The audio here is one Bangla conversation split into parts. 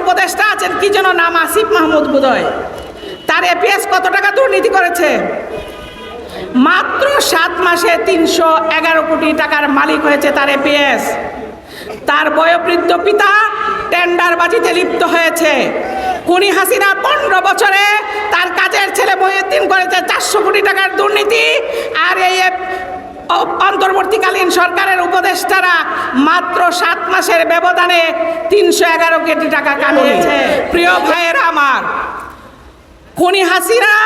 উপদেষ্টা আছেন, কি যেন নাম, আসিফ মাহমুদ বোধহয়। তার এপিএস কত টাকা দুর্নীতি করেছে? মাত্র সাত মাসে তিনশো এগারো কোটি টাকার মালিক হয়েছে তার এপিএস তার বয়োবৃদ্ধ পিতা টেন্ডারবাজিতে লিপ্ত হয়েছে। কুনি হাসিনা পনেরো বছরে তার কাজের ছেলে মহিউদ্দিন করেছে চারশো কোটি টাকার দুর্নীতি, আর এই অন্তর্বর্তীকালীন সরকারের উপদেষ্টারা মাত্র সাত মাসের ব্যবধানে তিনশো এগারো কোটি টাকা কামিয়েছে। প্রিয় ভাইয়েরা আমার, খুনি হাসিরা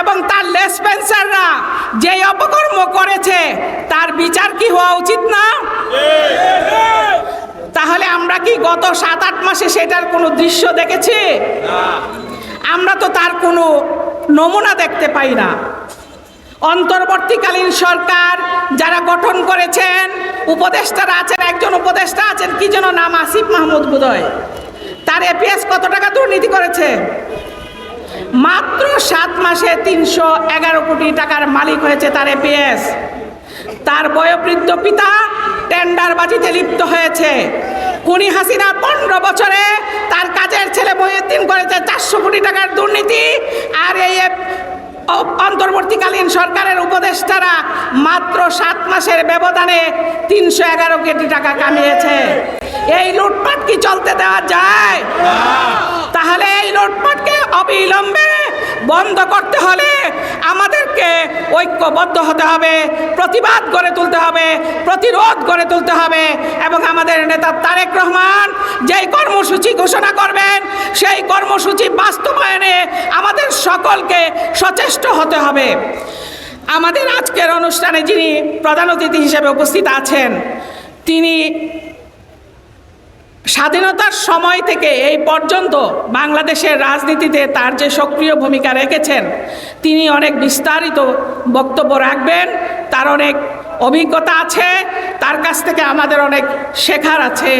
এবং তার লেসপেন্সাররা যে অপকর্ম করেছে, তার বিচার কি হওয়া উচিত না? তাহলে আমরা কি গত সাত আট মাসে সেটার কোনো দৃশ্য দেখেছি? আমরা তো তার কোনো নমুনা দেখতে পাই না। অন্তর্বর্তীকালীন সরকার যারা গঠন করেছেন, উপদেষ্টারা আছেন, একজন উপদেষ্টা আছেন, কি যেন নাম, আসিফ মাহমুদ বোধহয়। তার এপিএস কত টাকা দুর্নীতি করেছে? মাত্র সাত মাসে তিনশো এগারো কোটি টাকার মালিক হয়েছে তার এপিএস তার বয়োবৃদ্ধ পিতা টেন্ডারবাজিতে লিপ্ত হয়েছে। কুনি হাসিনা পনেরো বছরে তার কাজের ছেলে মহিউদ্দিন করেছে চারশো কোটি টাকার দুর্নীতি, আর অন্তর্বর্তীকালীন সরকারের উপদেষ্টারা মাত্র সাত মাসের ব্যবধানে তিনশো এগারো কোটি টাকা কামিয়েছে। এই লুটপাট কি চলতে দেওয়া যায়? তাহলে এই লুটপাটকে অবিলম্বে বন্ধ করতে হলে আমাদেরকে ঐক্যবদ্ধ হতে হবে, প্রতিবাদ গড়ে তুলতে হবে, প্রতিরোধ গড়ে তুলতে হবে এবং আমাদের নেতা তারেক রহমান যেই কর্মসূচি ঘোষণা করবেন, সেই কর্মসূচি বাস্তবায়নে আমাদের সকলকে সচেষ্ট হতে হবে। আমাদের আজকের অনুষ্ঠানে যিনি প্রধান অতিথি হিসেবে উপস্থিত আছেন, তিনি স্বাধীনতার সময় থেকে এই পর্যন্ত বাংলাদেশের রাজনীতিতে তার যে সক্রিয় ভূমিকা রেখেছেন, তিনি অনেক বিস্তারিত বক্তব্য রাখবেন। তার অনেক অভিজ্ঞতা আছে, তার কাছ থেকে আমাদের অনেক শেখার আছে,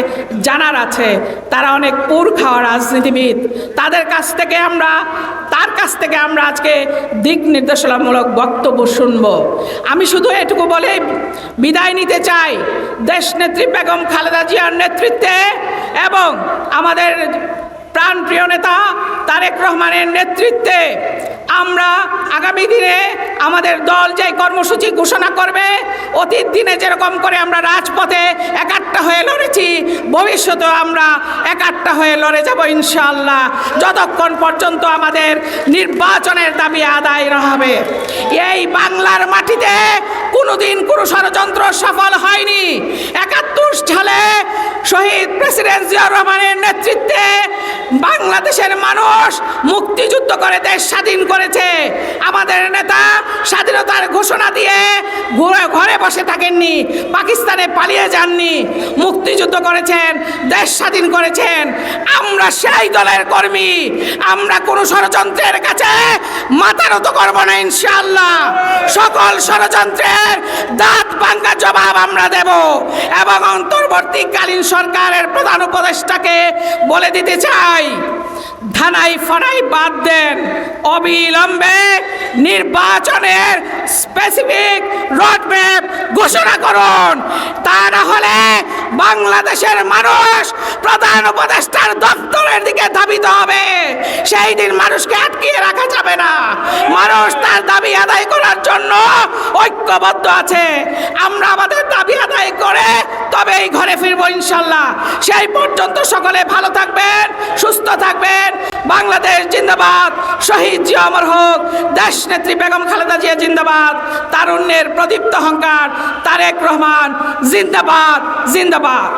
জানার আছে। তারা অনেক পুর খাওয়া রাজনীতিবিদ। তাদের কাছ থেকে আমরা, তার কাছ থেকে আমরা আজকে দিক নির্দেশনামূলক বক্তব্য শুনব। আমি শুধু এটুকু বলে বিদায় নিতে চাই। দেশ নেত্রী বেগম খালেদা জিয়ার নেতৃত্বে এবং আমাদের প্রাণপ্রিয় নেতা তারেক রহমানের নেতৃত্বে আমরা আগামী দিনে আমাদের দল যে কর্মসূচি ঘোষণা করবে, অতীত দিনে যেরকম করে আমরা রাজপথে একাট্টা হয়ে লড়েছি, ভবিষ্যতেও আমরা একাট্টা হয়ে লড়ে যাব ইনশাল্লাহ যতক্ষণ পর্যন্ত আমাদের নির্বাচনের দাবি আদায় হবে, এই বাংলার মাটিতে কোনোদিন কোনো ষড়যন্ত্র সফল হয়নি। একাত্তর সালে শহীদ প্রেসিডেন্ট জিয়াউর রহমানের নেতৃত্বে বাংলাদেশের মানুষ মুক্তিযুদ্ধ করে দেশ স্বাধীন করেছে। আমাদের নেতা স্বাধীনতার ঘোষণা দিয়ে ঘুরে বসে থাকেননি, পাকিস্তানে পালিয়ে যাননি, মুক্তিযুদ্ধ করেছেন, দেশ স্বাধীন করেছেন। আমরা সেই দলের কর্মী, আমরা কোনো ষড়যন্ত্রের কাছে মাথা নত করব না ইনশাআল্লাহ। সকল ষড়যন্ত্রের দাঁত ভাঙ্গা জবাব আমরা দেব এবং অন্তর্বর্তীকালীন সরকারের প্রধান উপদেষ্টাকে বলে দিতে চাই। ধানাই ফানাই বাদ দেন। অবিলম্বে নির্বাচনের স্পেসিফিক রোডম্যাপ ঘোষণা করুন। তা না হলে বাংলাদেশের মানুষ প্রধান উপদেষ্টার দপ্তরের দিকে ধাবিত হবে। সেই দিন মানুষকে আটকিয়ে রাখা যাবে না মানুষ তার দাবি আদায় করার জন্য ঐক্যবদ্ধ আছে। আমরা আমাদের দাবি আদায় করে তবে এই ঘরে ফিরবো ইনশাল্লাহ। সেই পর্যন্ত সকলে ভালো থাকবেন, সুস্থ থাকবেন। বাংলাদেশ জিন্দাবাদ। শহীদ জিয়া অমর হোক, দেশ নেত্রী বেগম খালেদা জিয়া জিন্দাবাদ। তারুণ্যের প্রদীপ্ত অহংকার তারেক রহমান, জিন্দাবাদ জিন্দাবাদ।